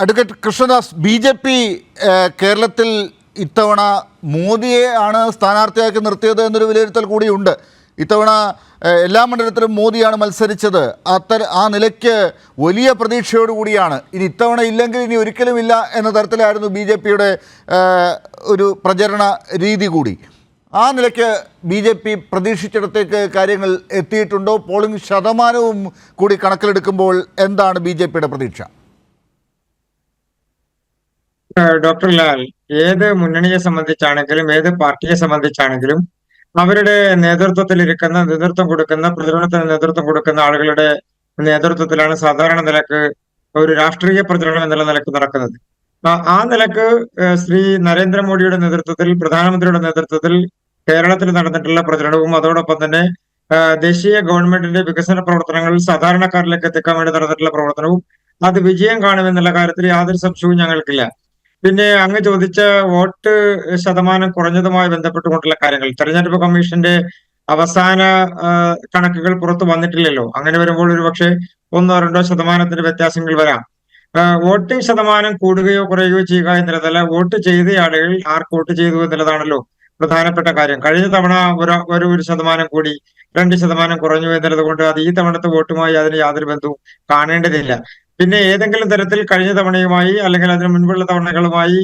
Advocate Krishnadas B J P കേരളത്തിൽ ഇത്തവണ മോദിയെ ആണ് സ്ഥാനാർത്ഥിയാക്കി നിർത്തിയത് എന്നൊരു വിലയിരുത്തൽ കൂടിയുണ്ട്. ഇത്തവണ എല്ലാ മണ്ഡലത്തിലും മോദിയാണ് മത്സരിച്ചത്. അത്തര ആ നിലയ്ക്ക് വലിയ പ്രതീക്ഷയോടുകൂടിയാണ് ഇനി ഇത്തവണ ഇല്ലെങ്കിൽ ഇനി ഒരിക്കലും ഇല്ല എന്ന തരത്തിലായിരുന്നു ബി ജെ പിയുടെ ഒരു പ്രചരണ രീതി കൂടി. ആ നിലയ്ക്ക് ബി ജെ പി പ്രതീക്ഷിച്ചിടത്തേക്ക് കാര്യങ്ങൾ എത്തിയിട്ടുണ്ടോ? പോളിംഗ് ശതമാനവും കൂടി കണക്കിലെടുക്കുമ്പോൾ എന്താണ് ബി ജെ പിയുടെ പ്രതീക്ഷ? ഡോക്ടർ ലാൽ ഏത് മുന്നണിയെ സംബന്ധിച്ചാണെങ്കിലും ഏത് പാർട്ടിയെ സംബന്ധിച്ചാണെങ്കിലും അവരുടെ നേതൃത്വത്തിൽ ഇരിക്കുന്ന നേതൃത്വം കൊടുക്കുന്ന പ്രചരണത്തിന് നേതൃത്വം കൊടുക്കുന്ന ആളുകളുടെ നേതൃത്വത്തിലാണ് സാധാരണ നിലയ്ക്ക് ഒരു രാഷ്ട്രീയ പ്രചരണം എന്നുള്ള നിലയ്ക്ക് നടക്കുന്നത്. ആ- നിലയ്ക്ക് ശ്രീ നരേന്ദ്രമോദിയുടെ നേതൃത്വത്തിൽ പ്രധാനമന്ത്രിയുടെ നേതൃത്വത്തിൽ കേരളത്തിൽ നടന്നിട്ടുള്ള പ്രചരണവും അതോടൊപ്പം തന്നെ ദേശീയ ഗവൺമെന്റിന്റെ വികസന പ്രവർത്തനങ്ങൾ സാധാരണക്കാരിലേക്ക് എത്തിക്കാൻ വേണ്ടി നടന്നിട്ടുള്ള പ്രവർത്തനവും അത് വിജയം കാണുമെന്നുള്ള കാര്യത്തിൽ യാതൊരു സംശയവും ഞങ്ങൾക്കില്ല. പിന്നെ അങ്ങ് ചോദിച്ച വോട്ട് ശതമാനം കുറഞ്ഞതുമായി ബന്ധപ്പെട്ടുകൊണ്ടുള്ള കാര്യങ്ങൾ. തെരഞ്ഞെടുപ്പ് കമ്മീഷന്റെ അവസാന കണക്കുകൾ പുറത്തു വന്നിട്ടില്ലല്ലോ. അങ്ങനെ വരുമ്പോൾ ഒരു പക്ഷേ ഒന്നോ രണ്ടോ ശതമാനത്തിന്റെ വ്യത്യാസങ്ങൾ വരാം. വോട്ടിംഗ് ശതമാനം കൂടുകയോ കുറയുകയോ ചെയ്യുക എന്നുള്ളതല്ല വോട്ട് ചെയ്ത ആളുകൾ ആർക്ക് വോട്ട് ചെയ്തു എന്നുള്ളതാണല്ലോ പ്രധാനപ്പെട്ട കാര്യം. കഴിഞ്ഞ തവണ ഒരു ഒരു ഒരു ശതമാനം കൂടി രണ്ട് ശതമാനം കുറഞ്ഞു എന്നുള്ളത് കൊണ്ട് അത് ഈ തവണത്തെ വോട്ടുമായി അതിന് യാതൊരു ബന്ധവും കാണേണ്ടതില്ല. പിന്നെ ഏതെങ്കിലും തരത്തിൽ കഴിഞ്ഞ തവണയുമായി അല്ലെങ്കിൽ അതിന് മുൻപുള്ള തവണകളുമായി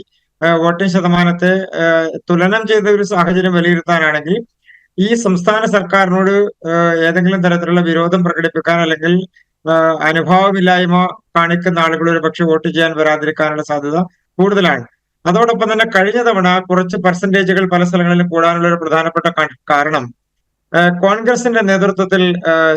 വോട്ടിംഗ് ശതമാനത്തെ തുലനം ചെയ്ത ഒരു സാഹചര്യം വിലയിരുത്താനാണെങ്കിൽ ഈ സംസ്ഥാന സർക്കാരിനോട് ഏതെങ്കിലും തരത്തിലുള്ള വിരോധം പ്രകടിപ്പിക്കാൻ അല്ലെങ്കിൽ അനുഭാവമില്ലായ്മ കാണിക്കുന്ന ആളുകൾ ഒരു പക്ഷെ വോട്ട് ചെയ്യാൻ വരാതിരിക്കാനുള്ള സാധ്യത കൂടുതലാണ്. അതോടൊപ്പം തന്നെ കഴിഞ്ഞ തവണ കുറച്ച് പെർസെന്റേജുകൾ പല സ്ഥലങ്ങളിലും കൂടാനുള്ള ഒരു പ്രധാനപ്പെട്ട കാരണം കോൺഗ്രസിന്റെ നേതൃത്വത്തിൽ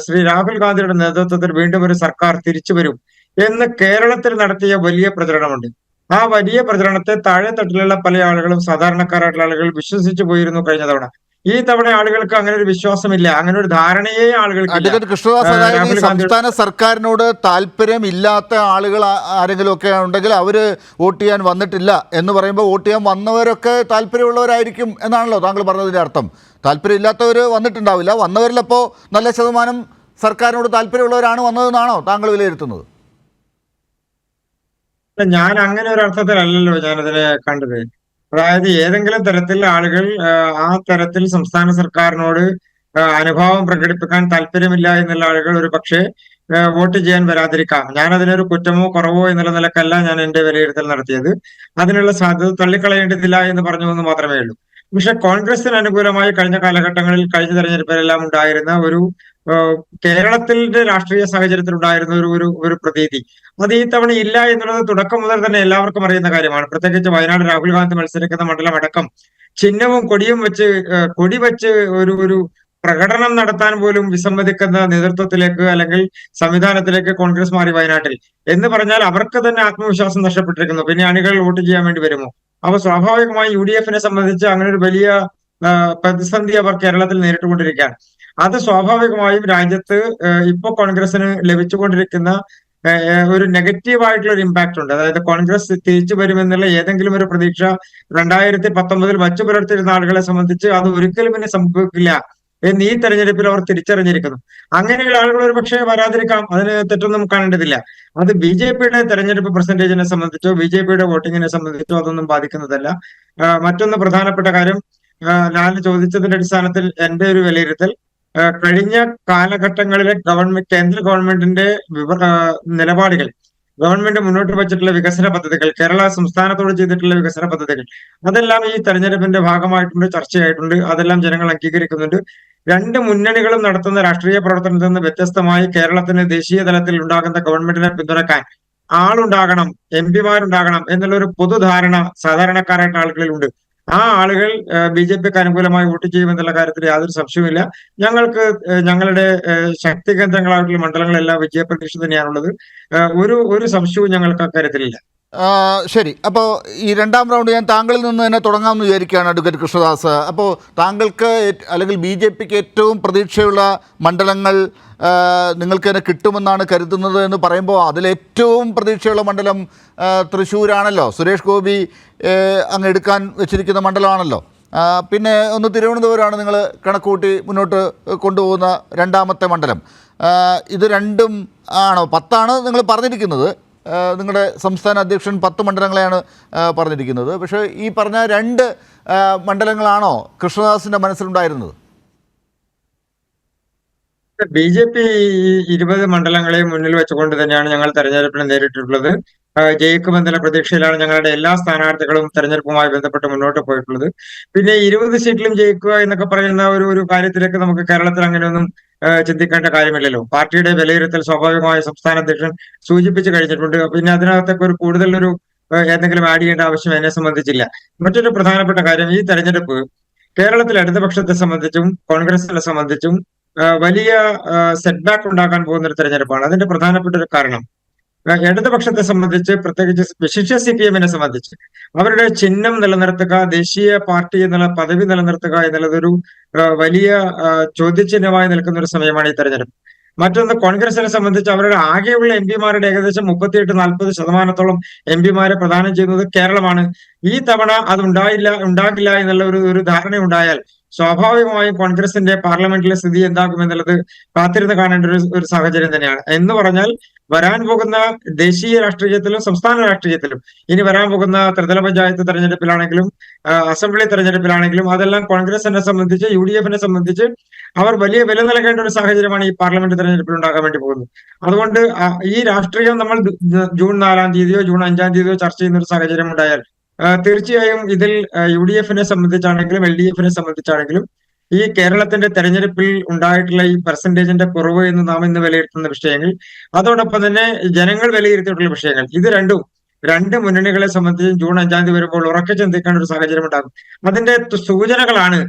ശ്രീ രാഹുൽ ഗാന്ധിയുടെ നേതൃത്വത്തിൽ വീണ്ടും ഒരു സർക്കാർ തിരിച്ചു വരും എന്ന് കേരളത്തിൽ നടത്തിയ വലിയ പ്രചരണമുണ്ട്. ആ വലിയ പ്രചരണത്തെ താഴെ തട്ടിലുള്ള പല ആളുകളും സാധാരണക്കാരായിട്ടുള്ള ആളുകൾ വിശ്വസിച്ചു പോയിരുന്നു കഴിഞ്ഞ തവണ. ഈ തവണ ആളുകൾക്ക് അങ്ങനെ ഒരു വിശ്വാസമില്ല. അങ്ങനെ ഒരു ധാരണയെ ആളുകൾക്ക് കൃഷ്ണദാസ് സംസ്ഥാന സർക്കാരിനോട് താല്പര്യം ഇല്ലാത്ത ആളുകൾ ആരെങ്കിലും ഒക്കെ ഉണ്ടെങ്കിൽ അവർ വോട്ട് ചെയ്യാൻ വന്നിട്ടില്ല എന്ന് പറയുമ്പോൾ വോട്ട് ചെയ്യാൻ വന്നവരൊക്കെ താല്പര്യമുള്ളവരായിരിക്കും എന്നാണല്ലോ താങ്കൾ പറഞ്ഞതിന്റെ അർത്ഥം. താല്പര്യമില്ലാത്തവർ വന്നിട്ടുണ്ടാവില്ല. വന്നവരിലപ്പോൾ നല്ല ശതമാനം സർക്കാരിനോട് താല്പര്യമുള്ളവരാണ് വന്നതെന്നാണോ താങ്കൾ വിലയിരുത്തുന്നത്? ഞാൻ അങ്ങനെ ഒരു അർത്ഥത്തിലല്ലല്ലോ ഞാനതിനെ കണ്ടത്. അതായത് ഏതെങ്കിലും തരത്തിൽ ആളുകൾ ആ, തരത്തിൽ സംസ്ഥാന സർക്കാരിനോട് അനുഭാവം പ്രകടിപ്പിക്കാൻ താല്പര്യമില്ല എന്നുള്ള ആളുകൾ ഒരു പക്ഷേ വോട്ട് ചെയ്യാൻ വരാതിരിക്കാം. ഞാൻ അതിനൊരു കുറ്റമോ കുറവോ എന്നുള്ള നിലക്കല്ല ഞാൻ എന്റെ വിലയിരുത്തൽ നടത്തിയത്. അതിനുള്ള സാധ്യത തള്ളിക്കളയേണ്ടതില്ല എന്ന് പറഞ്ഞു എന്ന് മാത്രമേ ഉള്ളൂ. പക്ഷെ കോൺഗ്രസിന് അനുകൂലമായി കഴിഞ്ഞ കാലഘട്ടങ്ങളിൽ കഴിഞ്ഞ തെരഞ്ഞെടുപ്പിലെല്ലാം ഉണ്ടായിരുന്ന ഒരു കേരളത്തിന്റെ രാഷ്ട്രീയ സാഹചര്യത്തിൽ ഉണ്ടായിരുന്ന ഒരു ഒരു ഒരു പ്രതീതി. അത് ഈ തവണ ഇല്ല എന്നുള്ളത് തുടക്കം മുതൽ തന്നെ എല്ലാവർക്കും അറിയുന്ന കാര്യമാണ്. പ്രത്യേകിച്ച് വയനാട് രാഹുൽ ഗാന്ധി മത്സരിക്കുന്ന മണ്ഡലം അടക്കം ചിഹ്നവും കൊടിയും വെച്ച് കൊടി വെച്ച് ഒരു ഒരു പ്രകടനം നടത്താൻ പോലും വിസമ്മതിക്കുന്ന നേതൃത്വത്തിലേക്ക് അല്ലെങ്കിൽ സംവിധാനത്തിലേക്ക് കോൺഗ്രസ് മാറി വയനാട്ടിൽ. എന്ന് പറഞ്ഞാൽ അവർക്ക് തന്നെ ആത്മവിശ്വാസം നഷ്ടപ്പെട്ടിരിക്കുന്നു. പിന്നെ അണികൾ വോട്ട് ചെയ്യാൻ വേണ്ടി വരുമോ? അപ്പൊ സ്വാഭാവികമായി യു ഡി എഫിനെ സംബന്ധിച്ച് അങ്ങനെ ഒരു വലിയ പ്രതിസന്ധി അവർ കേരളത്തിൽ നേരിട്ടുകൊണ്ടിരിക്കുകയാണ്. അത് സ്വാഭാവികമായും രാജ്യത്ത് ഇപ്പോൾ ഇപ്പോ കോൺഗ്രസിന് ലഭിച്ചുകൊണ്ടിരിക്കുന്ന ഒരു നെഗറ്റീവ് ആയിട്ടുള്ള ഒരു ഇമ്പാക്ട് ഉണ്ട്. അതായത് കോൺഗ്രസ് തിരിച്ചു വരുമെന്നുള്ള ഏതെങ്കിലും ഒരു പ്രതീക്ഷ രണ്ടായിരത്തി പത്തൊമ്പതിൽ വച്ചു പുലർത്തിയിരുന്ന ആളുകളെ സംബന്ധിച്ച് അത് ഒരിക്കലും പിന്നെ സംഭവിക്കില്ല എന്ന് ഈ തെരഞ്ഞെടുപ്പിൽ അവർ തിരിച്ചറിഞ്ഞിരിക്കുന്നു. അങ്ങനെയുള്ള ആളുകൾ ഒരു പക്ഷേ വരാതിരിക്കാം. അതിന് തെറ്റൊന്നും കാണേണ്ടതില്ല. അത് ബി ജെ പിയുടെ തെരഞ്ഞെടുപ്പ് പെർസെന്റേജിനെ സംബന്ധിച്ചോ ബി ജെ പിയുടെ വോട്ടിങ്ങിനെ സംബന്ധിച്ചോ അതൊന്നും ബാധിക്കുന്നതല്ല. മറ്റൊന്ന് പ്രധാനപ്പെട്ട കാര്യം ലാൽ ചോദിച്ചതിന്റെ അടിസ്ഥാനത്തിൽ എന്റെ ഒരു വിലയിരുത്തൽ. കഴിഞ്ഞ കാലഘട്ടങ്ങളിലെ ഗവൺമെന്റ് കേന്ദ്ര ഗവൺമെന്റിന്റെ നിലപാടുകൾ ഗവൺമെന്റ് മുന്നോട്ട് വെച്ചിട്ടുള്ള വികസന പദ്ധതികൾ കേരള സംസ്ഥാനത്തോട് ചെയ്തിട്ടുള്ള വികസന പദ്ധതികൾ അതെല്ലാം ഈ തെരഞ്ഞെടുപ്പിന്റെ ഭാഗമായിട്ടുണ്ട് ചർച്ചയായിട്ടുണ്ട് അതെല്ലാം ജനങ്ങൾ അംഗീകരിക്കുന്നുണ്ട്. രണ്ട് മുന്നണികളും നടത്തുന്ന രാഷ്ട്രീയ പ്രവർത്തനത്തിൽ നിന്ന് വ്യത്യസ്തമായി കേരളത്തിന് ദേശീയ തലത്തിൽ ഉണ്ടാകുന്ന ഗവൺമെന്റിനെ പിന്തുണക്കാൻ ആളുണ്ടാകണം എം പിമാരുണ്ടാകണം എന്നുള്ള ഒരു പൊതുധാരണ സാധാരണക്കാരായിട്ട് ആളുകളിലുണ്ട്. ആ ആളുകൾ ബി ജെ പിക്ക് അനുകൂലമായി വോട്ട് ചെയ്യുമെന്നുള്ള കാര്യത്തിൽ യാതൊരു സംശയവുമില്ല. ഞങ്ങൾക്ക് ഞങ്ങളുടെ ശക്തി കേന്ദ്രങ്ങളായിട്ടുള്ള മണ്ഡലങ്ങളെല്ലാം വിജയപ്രതീക്ഷ തന്നെയാണുള്ളത്. ഒരു ഒരു സംശയവും ഞങ്ങൾക്ക് അക്കാര്യത്തിലില്ല. ശരി. അപ്പോൾ ഈ രണ്ടാം റൗണ്ട് ഞാൻ താങ്കളിൽ നിന്ന് തന്നെ തുടങ്ങാമെന്ന് വിചാരിക്കുകയാണ് അഡ്വക്കേറ്റ് കൃഷ്ണദാസ്. അപ്പോൾ താങ്കൾക്ക് അല്ലെങ്കിൽ ബി ജെ പിക്ക് ഏറ്റവും പ്രതീക്ഷയുള്ള മണ്ഡലങ്ങൾ നിങ്ങൾക്ക് തന്നെ കിട്ടുമെന്നാണ് കരുതുന്നത് എന്ന് പറയുമ്പോൾ അതിലേറ്റവും പ്രതീക്ഷയുള്ള മണ്ഡലം തൃശ്ശൂരാണല്ലോ. സുരേഷ് ഗോപി അങ്ങ് എടുക്കാൻ വെച്ചിരിക്കുന്ന മണ്ഡലമാണല്ലോ. പിന്നെ ഒന്ന് തിരുവനന്തപുരമാണ് നിങ്ങൾ കണക്കൂട്ടി മുന്നോട്ട് കൊണ്ടുപോകുന്ന രണ്ടാമത്തെ മണ്ഡലം. ഇത് രണ്ടും ആണോ? പത്താണ് നിങ്ങൾ പറഞ്ഞിരിക്കുന്നത്. നിങ്ങളുടെ സംസ്ഥാന അധ്യക്ഷൻ പത്ത് മണ്ഡലങ്ങളെയാണ് പറഞ്ഞിരിക്കുന്നത്. പക്ഷേ ഈ പറഞ്ഞ രണ്ട് മണ്ഡലങ്ങളാണോ കൃഷ്ണദാസിന്റെ മനസ്സിലുണ്ടായിരുന്നത്? ബി ജെ പി ഇരുപത് മണ്ഡലങ്ങളെ മുന്നിൽ വെച്ചുകൊണ്ട് തന്നെയാണ് ഞങ്ങൾ തെരഞ്ഞെടുപ്പിനെ നേരിട്ടിട്ടുള്ളത്. ജയിക്കുമെന്നുള്ള പ്രതീക്ഷയിലാണ് ഞങ്ങളുടെ എല്ലാ സ്ഥാനാർത്ഥികളും തെരഞ്ഞെടുപ്പുമായി ബന്ധപ്പെട്ട് മുന്നോട്ട് പോയിട്ടുള്ളത്. പിന്നെ ഇരുപത് സീറ്റിലും ജയിക്കുക എന്നൊക്കെ പറയുന്ന ഒരു ഒരു കാര്യത്തിലേക്ക് നമുക്ക് കേരളത്തിൽ അങ്ങനെയൊന്നും ചിന്തിക്കേണ്ട കാര്യമില്ലല്ലോ. പാർട്ടിയുടെ വിലയിരുത്തൽ സ്വാഭാവികമായ സംസ്ഥാന അധ്യക്ഷൻ സൂചിപ്പിച്ചു കഴിഞ്ഞിട്ടുണ്ട്. പിന്നെ അതിനകത്തൊക്കെ ഒരു കൂടുതൽ ഒരു എന്തെങ്കിലും ആഡ് ചെയ്യേണ്ട ആവശ്യം എന്നെ സംബന്ധിച്ചില്ല. മറ്റൊരു പ്രധാനപ്പെട്ട കാര്യം ഈ തെരഞ്ഞെടുപ്പ് കേരളത്തിലെ ഇടതുപക്ഷത്തെ സംബന്ധിച്ചും കോൺഗ്രസിനെ സംബന്ധിച്ചും വലിയ സെറ്റ് ബാക്ക് ഉണ്ടാക്കാൻ പോകുന്ന ഒരു തെരഞ്ഞെടുപ്പാണ്. അതിന്റെ പ്രധാനപ്പെട്ട ഒരു കാരണം ഇടതുപക്ഷത്തെ സംബന്ധിച്ച് പ്രത്യേകിച്ച് വിശിഷ്യ സി പി എമ്മിനെ സംബന്ധിച്ച് അവരുടെ ചിഹ്നം നിലനിർത്തുക ദേശീയ പാർട്ടി എന്നുള്ള പദവി നിലനിർത്തുക എന്നുള്ളതൊരു വലിയ ചോദ്യചിഹ്നമായി നിൽക്കുന്ന ഒരു സമയമാണ് ഈ തെരഞ്ഞെടുപ്പ്. മറ്റൊന്ന് കോൺഗ്രസിനെ സംബന്ധിച്ച് അവരുടെ ആകെയുള്ള എം പിമാരുടെ ഏകദേശം മുപ്പത്തിയെട്ട് നാൽപ്പത് ശതമാനത്തോളം എം പിമാരെ പ്രദാനം ചെയ്യുന്നത് കേരളമാണ്. ഈ തവണ അത് ഉണ്ടായില്ല ഉണ്ടാകില്ല എന്നുള്ള ഒരു ഒരു ധാരണ ഉണ്ടായാൽ സ്വാഭാവികമായും കോൺഗ്രസിന്റെ പാർലമെന്റിലെ സ്ഥിതി എന്താകും എന്നുള്ളത് കാത്തിരുന്ന് കാണേണ്ട ഒരു ഒരു സാഹചര്യം തന്നെയാണ്. എന്ന് പറഞ്ഞാൽ വരാൻ പോകുന്ന ദേശീയ രാഷ്ട്രീയത്തിലും സംസ്ഥാന രാഷ്ട്രീയത്തിലും ഇനി വരാൻ പോകുന്ന ത്രിതല പഞ്ചായത്ത് തെരഞ്ഞെടുപ്പിലാണെങ്കിലും അസംബ്ലി തെരഞ്ഞെടുപ്പിലാണെങ്കിലും അതെല്ലാം കോൺഗ്രസിനെ സംബന്ധിച്ച് യു ഡി എഫിനെ സംബന്ധിച്ച് അവർ വലിയ വില നൽകേണ്ട ഒരു സാഹചര്യമാണ് ഈ പാർലമെന്റ് തെരഞ്ഞെടുപ്പിൽ ഉണ്ടാകാൻ വേണ്ടി പോകുന്നത്. അതുകൊണ്ട് ഈ രാഷ്ട്രീയം നമ്മൾ ജൂൺ നാലാം തീയതിയോ ജൂൺ അഞ്ചാം തീയതിയോ ചർച്ച ചെയ്യുന്ന ഒരു സാഹചര്യം ഉണ്ടായാൽ തീർച്ചയായും ഇതിൽ യു ഡി എഫിനെ സംബന്ധിച്ചാണെങ്കിലും എൽ ഡി എഫിനെ സംബന്ധിച്ചാണെങ്കിലും ഈ കേരളത്തിന്റെ തെരഞ്ഞെടുപ്പിൽ ഉണ്ടായിട്ടുള്ള ഈ പെർസെന്റേജിന്റെ കുറവ് എന്ന് നാം ഇന്ന് വിലയിരുത്തുന്ന വിഷയങ്ങൾ അതോടൊപ്പം തന്നെ ജനങ്ങൾ വിലയിരുത്തിയിട്ടുള്ള വിഷയങ്ങൾ. ഇത് രണ്ടും രണ്ട് മുന്നണികളെ സംബന്ധിച്ച് ജൂൺ അഞ്ചാം തീയതി വരുമ്പോൾ ഉറക്കെ ചിന്തിക്കേണ്ട ഒരു സാഹചര്യം ഉണ്ടാകും. അതിന്റെ സൂചനകളാണ്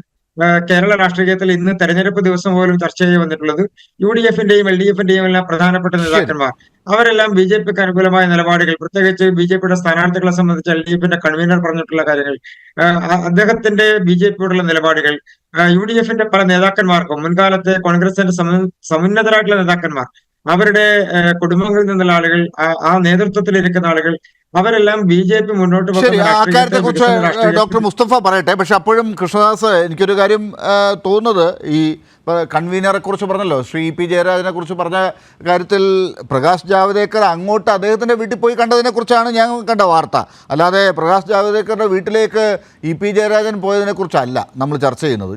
കേരള രാഷ്ട്രീയത്തിൽ ഇന്ന് തെരഞ്ഞെടുപ്പ് ദിവസം പോലും ചർച്ച ചെയ്ത് വന്നിട്ടുള്ളത് യു ഡി എഫിന്റെയും എൽ ഡി എഫിന്റെയും എല്ലാം പ്രധാനപ്പെട്ട നേതാക്കന്മാർ. അവരെല്ലാം ബി ജെ പിക്ക് അനുകൂലമായ നിലപാടുകൾ. പ്രത്യേകിച്ച് ബി ജെ പിയുടെ സ്ഥാനാർത്ഥികളെ സംബന്ധിച്ച് എൽ ഡി എഫിന്റെ കൺവീനർ പറഞ്ഞിട്ടുള്ള കാര്യങ്ങൾ. അദ്ദേഹത്തിന്റെ ബി ജെ പിയോടുള്ള നിലപാടുകൾ യു ഡി എഫിന്റെ പല നേതാക്കന്മാർക്കും മുൻകാലത്തെ കോൺഗ്രസിന്റെ സമു- സമുന്നതരായിട്ടുള്ള നേതാക്കന്മാർ അവരുടെ കുടുംബങ്ങളിൽ നിന്നുള്ള ആളുകൾ ആ- നേതൃത്വത്തിലിരിക്കുന്ന നേതൃത്വത്തിൽ ഇരിക്കുന്ന ആളുകൾ അവരെല്ലാം ബി ജെ പി മുന്നോട്ട് ശരി വെക്കുന്ന ആ രാഷ്ട്രീയത്തെ കാര്യത്തെ കുറിച്ച് ഡോക്ടർ മുസ്തഫ പറയട്ടെ. പക്ഷെ അപ്പോഴും കൃഷ്ണദാസ് എനിക്കൊരു കാര്യം തോന്നുന്നത് ഈ കൺവീനറെ കുറിച്ച് പറഞ്ഞല്ലോ. ശ്രീ പി ജയരാജനെ കുറിച്ച് പറഞ്ഞ കാര്യത്തിൽ പ്രകാശ് ജാവ്ദേക്കർ അങ്ങോട്ട് അദ്ദേഹത്തിന്റെ വീട്ടിൽ പോയി കണ്ടതിനെ കുറിച്ചാണ് ഞാൻ കണ്ട വാർത്ത. അല്ലാതെ പ്രകാശ് ജാവ്ദേക്കറുടെ വീട്ടിലേക്ക് ഇ പി ജയരാജൻ പോയതിനെ കുറിച്ചല്ല നമ്മൾ ചർച്ച ചെയ്യുന്നത്.